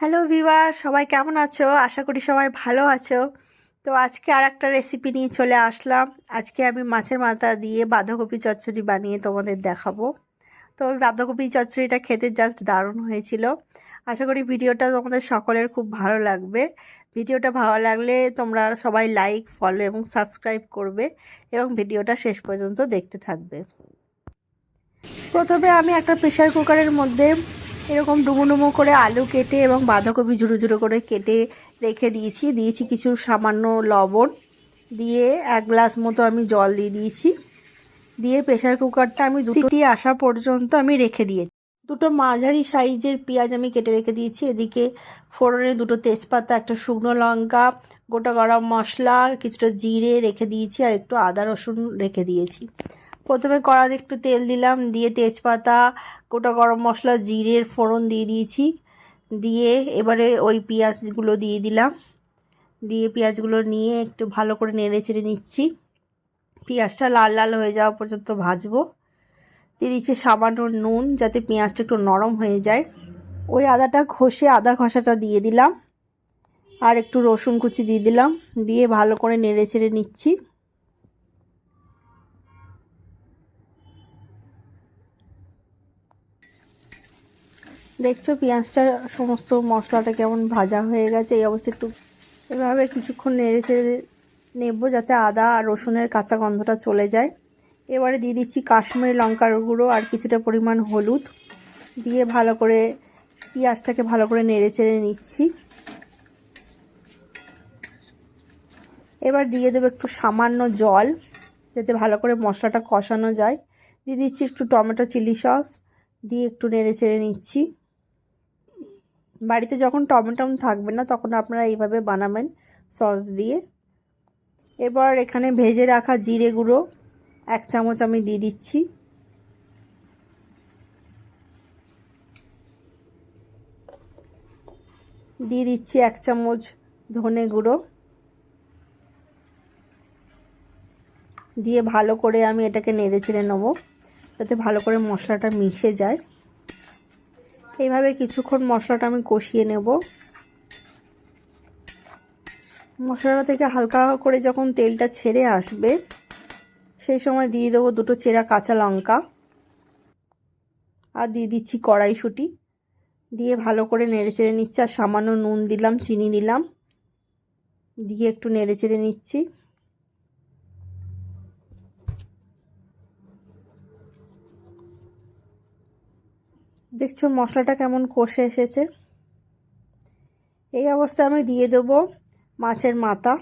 Hello ভিভার সবাই কেমন আছো? আশা করি সবাই ভালো আছো। তো আজকে আর একটা রেসিপি নিয়ে চলে আসলাম। আজকে আমি মাছের মাথা দিয়ে বাঁধাকপি চচ্চড়ি বানিয়ে তোমাদের দেখাবো। তো ওই বাঁধাকপি চচ্চড়িটা খেতে জাস্ট দারুণ হয়েছিল। আশা করি ভিডিওটা তোমাদের সকলের খুব ভালো লাগবে। ভিডিওটা ভালো লাগলে তোমরা সবাই লাইক ফলো এবং সাবস্ক্রাইব করবে এবং ভিডিওটা শেষ পর্যন্ত দেখতে থাকবে। প্রথমে আমি একটা প্রেশার কুকারের মধ্যে এরকম ডুমো ডুমো করে আলু কেটে এবং বাঁধাকপি ঝুড়ো ঝুড়ো করে কেটে রেখে দিয়েছি। দিয়েছি কিছু সামান্য লবণ। দিয়ে এক গ্লাস মতো আমি জল দিয়ে দিয়েছি। দিয়ে প্রেশার কুকারটা আমি দুটি আসা পর্যন্ত আমি রেখে দিয়েছি। দুটো মাঝারি সাইজের পেঁয়াজ আমি কেটে রেখে দিয়েছি। এদিকে ফোড়নে দুটো তেজপাতা, একটা শুকনো লঙ্কা, গোটা গরম মশলা, কিছুটা জিরে রেখে দিয়েছি আর একটু আদা রসুন রেখে দিয়েছি। প্রথমে কড়াতে একটু তেল দিলাম, দিয়ে তেজপাতা, গোটা গরম মশলা, জিরের ফোড়ন দিয়ে দিয়েছি। দিয়ে এবারে ওই পেঁয়াজগুলো দিয়ে দিলাম। দিয়ে পেঁয়াজগুলো নিয়ে একটু ভালো করে নেড়ে চেড়ে নিচ্ছি। পেঁয়াজটা লাল লাল হয়ে যাওয়া পর্যন্ত ভাজবো। দিয়ে দিচ্ছি সামান্য নুন যাতে পেঁয়াজটা একটু নরম হয়ে যায়। ওই আদাটা ঘষে আদা ঘষাটা দিয়ে দিলাম। আর একটু রসুন কুচি দিয়ে দিলাম। দিয়ে ভালো করে নেড়ে চেড়ে নিচ্ছি। দেখছ পেঁয়াজটা সমস্ত মশলাটা কেমন ভাজা হয়ে গেছে, এই অবস্থা একটু এভাবে কিছুক্ষণ নেড়ে চেড়ে নেব যাতে আদা আর রসুনের কাঁচা গন্ধটা চলে যায়। এবারে দিয়ে দিচ্ছি কাশ্মীরি লঙ্কার গুঁড়ো আর কিছুটা পরিমাণ হলুদ। দিয়ে ভালো করে পেঁয়াজটাকে ভালো করে নেড়ে চেড়ে নিচ্ছি। এবার দিয়ে দেবো একটু সামান্য জল, যাতে ভালো করে মশলাটা কষানো যায়। দিয়ে দিচ্ছি একটু টমেটো চিলি সস, দিয়ে একটু নেড়ে চেড়ে নিচ্ছি। বাড়িতে যখন টমেটম থাকবে না, তখন আপনারা এইভাবে বানাবেন সস দিয়ে। এবার এখানে ভেজে রাখা জিরে গুঁড়ো এক চামচ আমি দিয়ে দিচ্ছি। দিয়ে দিচ্ছি এক চামচ ধনে গুঁড়ো। দিয়ে ভালো করে আমি এটাকে নেড়ে চেড়ে নেব, যাতে ভালো করে মশলাটা মিশে যায়। এইভাবে কিছুক্ষণ মশলাটা আমি কষিয়ে নেব। মশলাটা থেকে হালকা করে যখন তেলটা ছেড়ে আসবে, সেই সময় দিয়ে দেবো দুটো চেরা কাঁচা লঙ্কা আর দিয়ে দিচ্ছি কড়াইশুঁটি। দিয়ে ভালো করে নেড়ে চেড়ে নিচ্ছি, আর সামান্য নুন দিলাম, চিনি দিলাম। দিয়ে একটু নেড়ে চেড়ে নিচ্ছি। দেখছ মশলাটা কেমন কষে এসেছে? এই অবস্থায় আমি দিয়ে দেবো মাছের মাথা।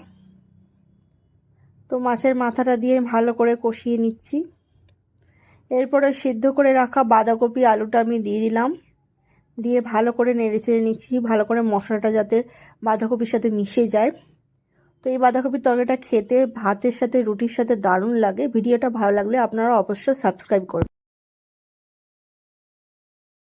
তো মাছের মাথাটা দিয়ে ভালো করে কষিয়ে নিচ্ছি। এরপরে সিদ্ধ করে রাখা বাঁধাকপি, আলুটা আমি দিয়ে দিলাম। দিয়ে ভালো করে নেড়ে চেড়ে নিচ্ছি, ভালো করে মশলাটা যাতে বাঁধাকপির সাথে মিশে যায়। তো এই বাঁধাকপির তরকারিটা খেতে, ভাতের সাথে, রুটির সাথে দারুণ লাগে। ভিডিওটা ভালো লাগলে আপনারা অবশ্যই সাবস্ক্রাইব করবেন।